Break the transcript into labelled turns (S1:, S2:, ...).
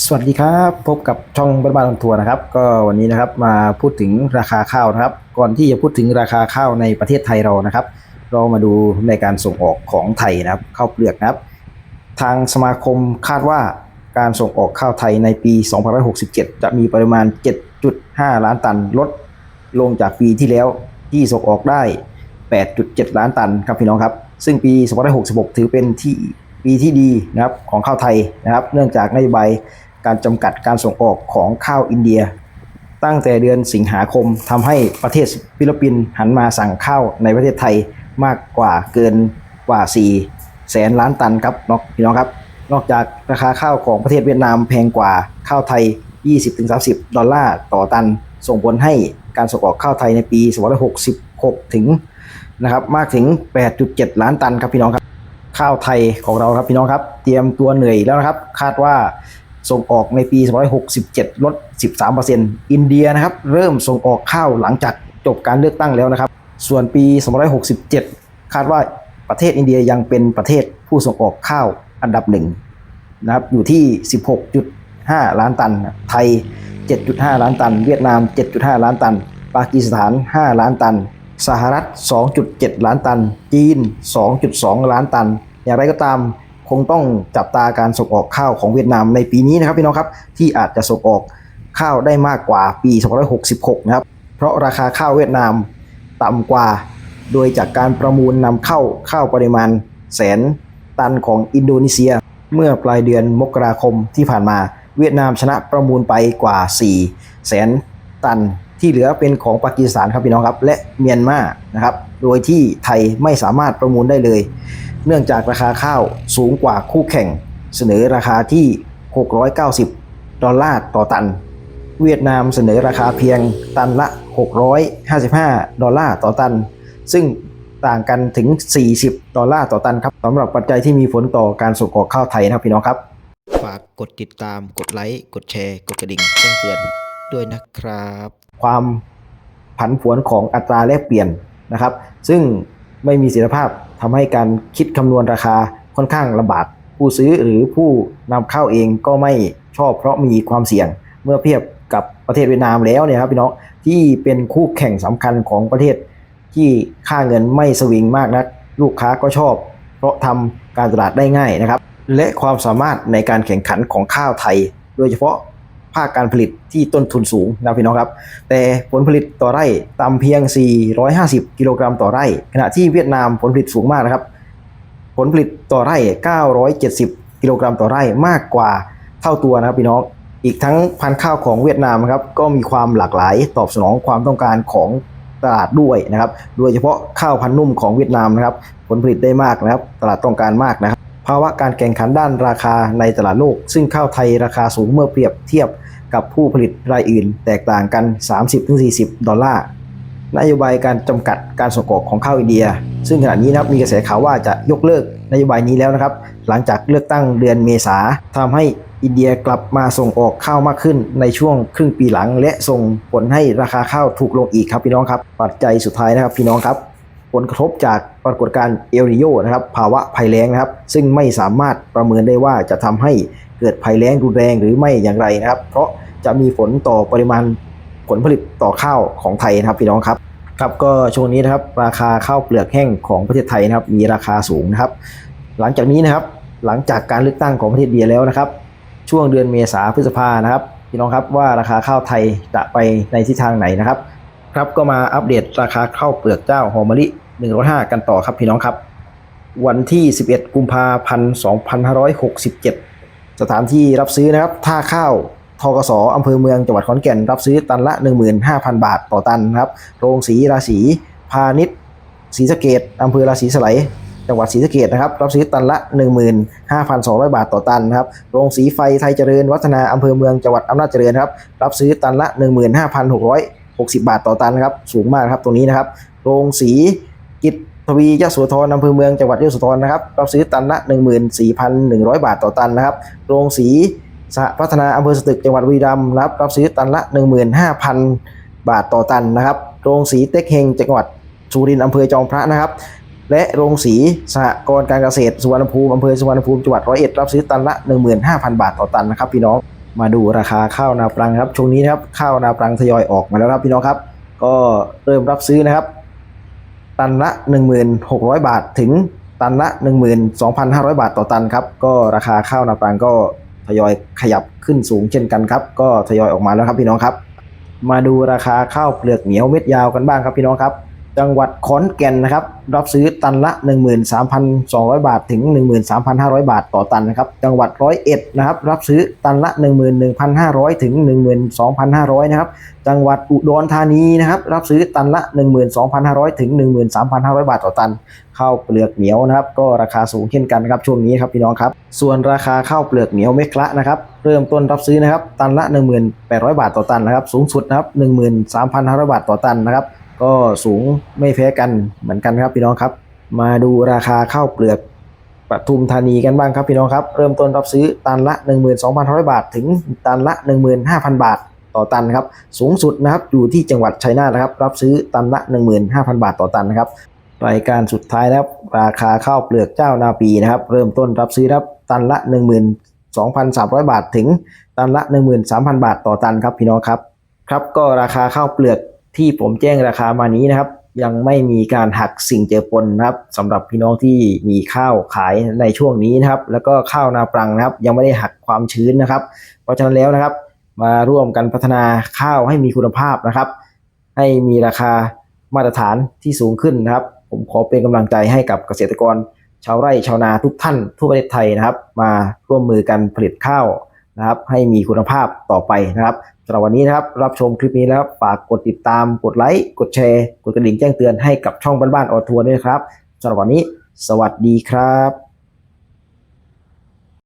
S1: สวัสดีครับ พบกับช่องบ้านบ้านทัวร์นะครับ ก็วันนี้นะครับมาพูดถึงราคาข้าวนะครับ ก่อนที่จะพูดถึงราคาข้าวในประเทศไทยเรานะครับ เรามาดูในการส่งออกของไทยนะครับข้าวเปลือกนะครับ ทางสมาคมคาดว่าการส่งออกข้าวไทยในปี2567 จะมีปริมาณ 7.5 ล้านตันลดลงจากปีที่แล้วที่ส่งออกได้ 8.7 ล้านตันครับพี่น้องครับ ซึ่งปี2566 ถือเป็นที่ ปีที่ดีนะครับของข้าวไทยนะครับ เนื่องจากนโยบายการจำกัดการส่งออกของข้าวอินเดีย ตั้งแต่เดือนสิงหาคมทำให้ประเทศฟิลิปปินส์หันมาสั่งข้าวในประเทศไทยมากกว่าเกินกว่า 4 แสนล้านตันครับน้องพี่น้องครับ นอกจากราคาข้าวของประเทศเวียดนามแพงกว่าข้าวไทย 20-30 ดอลลาร์ต่อตัน ส่งผลให้การส่งออกข้าวไทยในปี 2566 ถึงนะครับมากถึง 8.7 ล้านตันครับพี่น้องครับ ข้าวไทยของเราครับพี่น้องครับ เตรียมตัวเหนื่อยแล้วนะครับ คาดว่าส่งออกในปี2567 ลด 13%อินเดียนะครับ เริ่มส่งออกข้าวหลังจากจบการเลือกตั้งแล้วนะครับ ส่วนปี2567 คาดว่าประเทศอินเดียยังเป็นประเทศผู้ส่งออกข้าวอันดับหนึ่งนะครับอยู่ที่ 16.5 ล้านตัน ไทย 7.5 ล้านตัน เวียดนาม 7.5 ล้านตัน ปากีสถาน 5 ล้านตัน สหรัฐ 2.7 ล้านตัน จีน 2.2 ล้านตัน อย่างไรก็ตามคงต้องจับตาการส่งออกข้าวของเวียดนามในปีนี้นะครับพี่น้องครับที่อาจจะส่งออกข้าวได้มากกว่าปี2566 นะครับ เพราะราคาข้าวเวียดนามต่ำกว่า โดยจากการประมูลนำเข้าข้าวปริมาณแสนตันของอินโดนีเซีย เมื่อปลายเดือนมกราคมที่ผ่านมา เวียดนามชนะประมูลไปกว่า 4 แสนตันที่เหลือเป็นของปากีสถานครับพี่น้องครับ และเมียนมานะครับ โดยที่ไทยไม่สามารถประมูลได้เลย เนื่องจากราคาข้าวสูงกว่าคู่แข่ง เสนอราคาที่ 690 ดอลลาร์ต่อตัน เวียดนามเสนอราคาเพียงตันละ 655 ดอลลาร์ต่อตัน ซึ่งต่างกันถึง 40 ดอลลาร์ต่อตันครับสำหรับปัจจัยที่มีผลต่อการส่งออกข้าวไทยนะครับพี่น้องครับ
S2: ฝากกดติดตาม กดไลค์ กดแชร์ กดกระดิ่งแจ้งเตือนด้วยนะครับ
S1: ความผันผวนของอัตราแลกเปลี่ยนนะครับ ซึ่งไม่มีเสถียรภาพ ทำให้การคิดคำนวณราคาค่อนข้างลำบาก ผู้ซื้อหรือผู้นำเข้าเองก็ไม่ชอบเพราะมีความเสี่ยง เมื่อเทียบกับประเทศเวียดนามแล้วเนี่ยครับพี่น้องที่เป็นคู่แข่งสำคัญของประเทศ ที่ค่าเงินไม่สวิงมากนัก ลูกค้าก็ชอบ เพราะทำการตลาดได้ง่ายนะครับ และความสามารถในการแข่งขันของข้าวไทย โดยเฉพาะ ภาคการผลิตที่ต้นทุนสูงนะพี่น้องครับ แต่ผลผลิตต่อไร่ต่ำเพียง 450 กิโลกรัมต่อไร่ ขณะที่เวียดนามผลผลิตสูงมากนะครับ ผลผลิตต่อไร่ 970 กิโลกรัมต่อไร่มากกว่าเท่าตัวนะครับพี่น้อง อีกทั้งพันธุ์ข้าวของเวียดนามนะครับก็มีความหลากหลายตอบสนองความต้องการของตลาดด้วยนะครับ โดยเฉพาะข้าวพันธุ์นุ่มของเวียดนามนะครับ ผลผลิตได้มากนะครับ ตลาดต้องการมากนะครับ ภาวะการแข่งขันด้านราคาในตลาดโลก ซึ่งข้าวไทยราคาสูงเมื่อเปรียบเทียบ กับผู้ผลิตรายอื่น แตกต่างกัน 30-40 ดอลลาร์นโยบายการจำกัดการส่งออกของข้าวอินเดีย ซึ่งขณะนี้นะครับมีกระแสข่าวว่าจะยกเลิกนโยบายนี้แล้วนะครับ หลังจากเลือกตั้งเดือนเมษาทำให้อินเดียกลับมาส่งออกข้าวมากขึ้นในช่วงครึ่งปีหลัง และส่งผลให้ราคาข้าวถูกลงอีกครับพี่น้องครับ ปัจจัยสุดท้ายนะครับพี่น้องครับ ผลกระทบจากปรากฏการณ์เอลนิโยนะครับภาวะภัยแล้งนะครับ ซึ่งไม่สามารถประเมินได้ว่าจะทำให้เกิดภัยแล้งรุนแรงหรือไม่อย่างไรนะครับ เพราะจะมีผลต่อปริมาณผลผลิตต่อข้าวของไทยนะครับพี่น้องครับครับก็ช่วงนี้นะครับราคาข้าวเปลือกแห้งของประเทศไทยนะครับมีราคาสูงนะครับ หลังจากนี้นะครับหลังจากการเลือกตั้งของประเทศเดียแล้วนะครับ ช่วงเดือนเมษาพฤษภานะครับพี่น้องครับว่าราคาข้าวไทยจะไปในทิศทางไหนนะครับ ครับก็มาอัปเดตราคาข้าวเปลือกเจ้าหอมมะลิ 105 กันต่อครับพี่น้องครับ วันที่ 11 กุมภาพันธ์ 2567 สถานที่รับซื้อนะครับ ท่าข้าวทกสอำเภอเมืองจังหวัดขอนแก่น รับซื้อตันละ 15,000 บาทต่อตันครับ โรงสีราศีพาณิชย์ศรีสะเกดอำเภอราศีสไลจังหวัดศรีสะเกดนะครับ รับซื้อตันละ 15,200 บาทต่อตันครับ โรงสีไฟไทยเจริญ วัฒนาอำเภอเมืองจังหวัดอำนาจเจริญครับ รับซื้อตันละ 15,660 บาทต่อตันครับ สูงมากครับตรงนี้นะครับ โรงสี ทวียโสธรอำเภอเมืองจังหวัดยโสธรนะครับรับซื้อตันละ 14,100 บาทต่อตันนะครับโรงสีสหพัฒนาอำเภอสตึกจังหวัดบุรีรัมย์รับรับซื้อตันละ 15,000 บาทต่อตันนะครับโรงสีเต็กเฮงจังหวัดสุรินทร์อำเภอจอมพระนะครับ และโรงสีสหกรณ์การเกษตรสุวรรณภูมิอำเภอสุวรรณภูมิจังหวัดร้อยเอ็ดรับซื้อตันละ 15,000 บาทต่อตันนะครับพี่น้องมาดูราคาข้าวนาปรังครับช่วงนี้นะครับข้าวนาปรังทยอยออกมาแล้วครับพี่น้องครับ ก็เริ่มรับซื้อนะครับ ตันละ 1600 บาทถึงตันละ 12,500 บาทต่อตันครับ ก็ราคาข้าวนาปรังก็ทยอยขยับขึ้นสูงเช่นกันครับ ก็ทยอยออกมาแล้วครับพี่น้องครับ มาดูราคาข้าวเปลือกเหนียวเม็ดยาวกันบ้างครับพี่น้องครับ จังหวัดขอนแก่นนะครับ รับซื้อตันละ 13,200 บาทถึง 13,500 บาทต่อตันนะครับ จังหวัดร้อยเอ็ดนะครับ รับซื้อตันละ 11,500 ถึง 12,500 นะครับ จังหวัดอุดรธานีนะครับ รับซื้อตันละ 12,500 ถึง 13,500 บาทต่อตัน ข้าวเปลือกเหนียวนะครับ ก็ราคาสูงเช่นกันครับช่วงนี้ครับพี่น้องครับ ส่วนราคาข้าวเปลือกเหนียวเมกละนะครับ เริ่มต้นรับซื้อนะครับ ตันละ 1,800 บาทต่อตันนะครับ สูงสุดนะครับ 13,500 บาทต่อตันนะครับ ก็สูงไม่แพ้กันเหมือนกันครับพี่น้องครับ มาดูราคาข้าวเปลือกปทุมธานีกันบ้างครับพี่น้องครับ เริ่มต้นรับซื้อตันละ 12,500 บาท ถึงตันละ 15,000 บาทต่อตันครับสูงสุดนะครับอยู่ที่จังหวัดชัยนาทนะครับรับซื้อตันละ 15,000 บาทต่อตันนะครับรายการสุดท้ายนะครับราคาข้าวเปลือกเจ้านาปีนะครับเริ่มต้นรับซื้อครับตันละ 12,300 บาท ถึงตันละ 13,000 บาทต่อตันครับพี่น้องครับครับก็ราคาข้าวเปลือก ที่ผมแจ้งราคามานี้นะครับ ยังไม่มีการหักสิ่งเจือปนนะครับสำหรับพี่น้องที่มีข้าวขายในช่วงนี้นะครับ แล้วก็ข้าวนาปรังนะครับ ยังไม่ได้หักความชื้นนะครับ เพราะฉะนั้นแล้วนะครับ มาร่วมกันพัฒนาข้าวให้มีคุณภาพนะครับ ให้มีราคามาตรฐานที่สูงขึ้นนะครับ ผมขอเป็นกำลังใจให้กับเกษตรกร ชาวไร่ชาวนาทุกท่านทั่วประเทศไทยนะครับ มาร่วมมือกันผลิตข้าว นะครับ ให้มีคุณภาพต่อไปนะครับสำหรับวันนี้นะครับ รับชมคลิปนี้แล้วฝากกดติดตามกดไลค์กดแชร์กดกระดิ่งแจ้งเตือนให้กับช่องบ้านๆออทัวร์ด้วยครับสำหรับวันนี้ สวัสดีครับ